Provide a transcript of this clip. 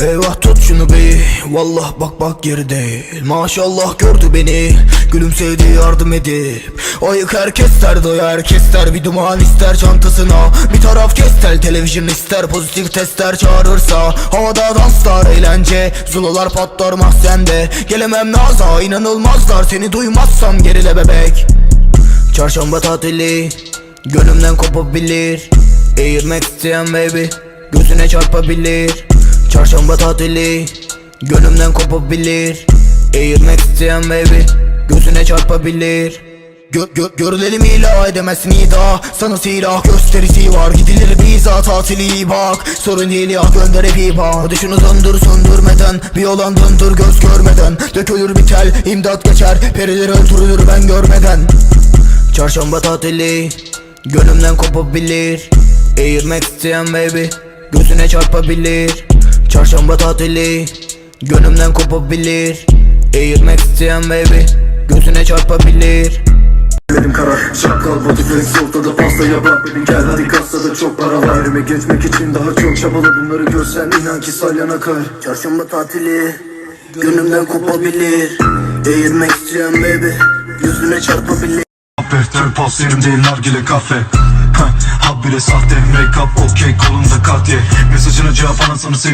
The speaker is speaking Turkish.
Eyvah tut şunu bey Vallah bak bak geri değil Maşallah gördü beni. Gülümsedi yardım edip. Ayık herkes der doya herkes der. Bir duman ister çantasına. Bir taraf kestel televizyon ister. Pozitif testler çağırırsa. Havada danslar eğlence. Zulalar patlar mahzende Gelemem naza inanılmazlar. Seni duymazsam gerile bebek. Çarşamba tatili Gönlümden kopabilir. Eğirmek isteyen baby Gözüne çarpabilir Çarşamba tatili Gönlümden kopabilir. Eğirmek isteyen baby Gözüne çarpabilir. Gö gö görülelim ilah edemezsin ida Sana silah gösterisi var Gidilir biza tatili bak. Sorun değil ya gönder iyi bak Hadi şunu söndür söndürmeden. Bir olan döndür göz görmeden. Dökülür bir tel imdat geçer. Periler öldürülür ben görmeden. Çarşamba tatili Gönlümden kopabilir. Eğirmek isteyen baby Gözüne çarpabilir Çarşamba tatili Gönlümden kopabilir. Eğirmek isteyen baby Gözüne çarpabilir. Benim karar Şakal body flex ortada pastaya bak Benim. Gel hadi kasada çok para var. Yerime geçmek için daha çok çabalı. Bunları görsen inan ki salyan akar. Çarşamba tatili Gönlümden kopabilir. Eğirmek isteyen baby Yüzüne çarpabilir. Apefter pas yerim değil nargile kafe. Habire sahte make up okey kolunda katye Mesajına cevap anasını sev